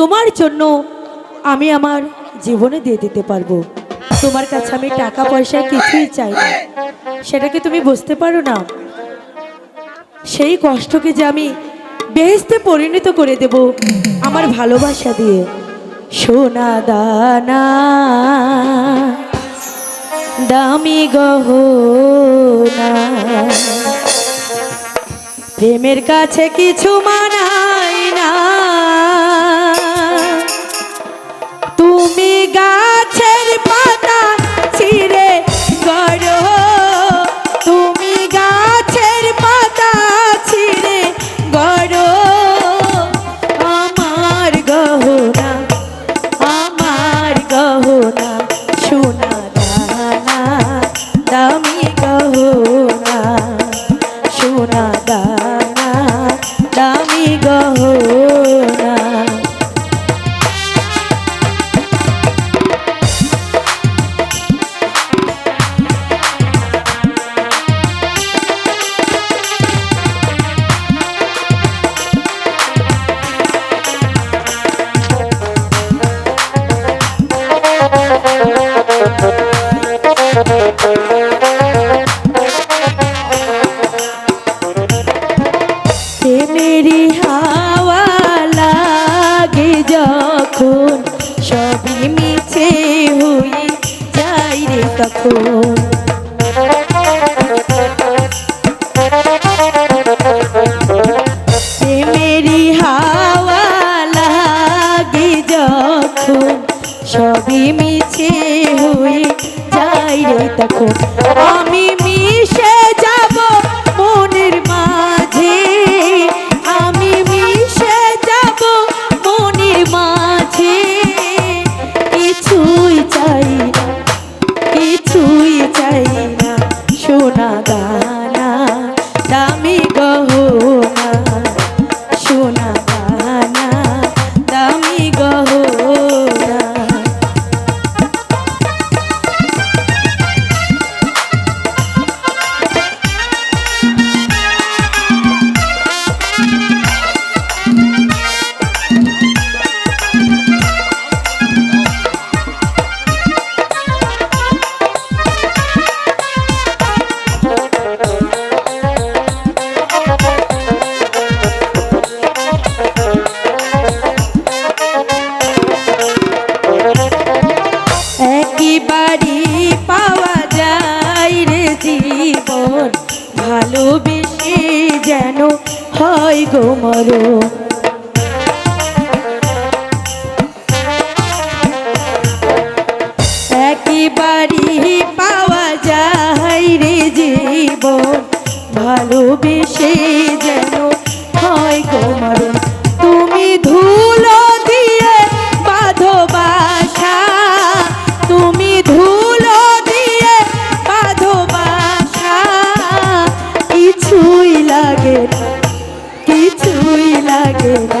তোমার জন্য আমি আমার জীবনে দিয়ে দিতে পারব। তোমার কাছে আমি টাকা পয়সা কিছুই চাই না। সেটাকে তুমি বুঝতে পারো না? সেই কষ্টকে যে আমি বেহেস্তে পরিণত করে দেব আমার ভালোবাসা দিয়ে। সোনা, দানা, দামি গহনা। প্রেমের কাছে কিছু মানাই সোনা দানা দামি গহনা। প্রেমেরই যখন সবই মিছে হয়ে যাই রে তখন। প্রেমেরই হাওয়া লাগে যখন সবই মিছে হয়ে যাই রে তখন। আমি ভালোবেসে যেন হয় গো একই বাড়ি পাওয়া যায় রে জীবন ভালোবেসে 다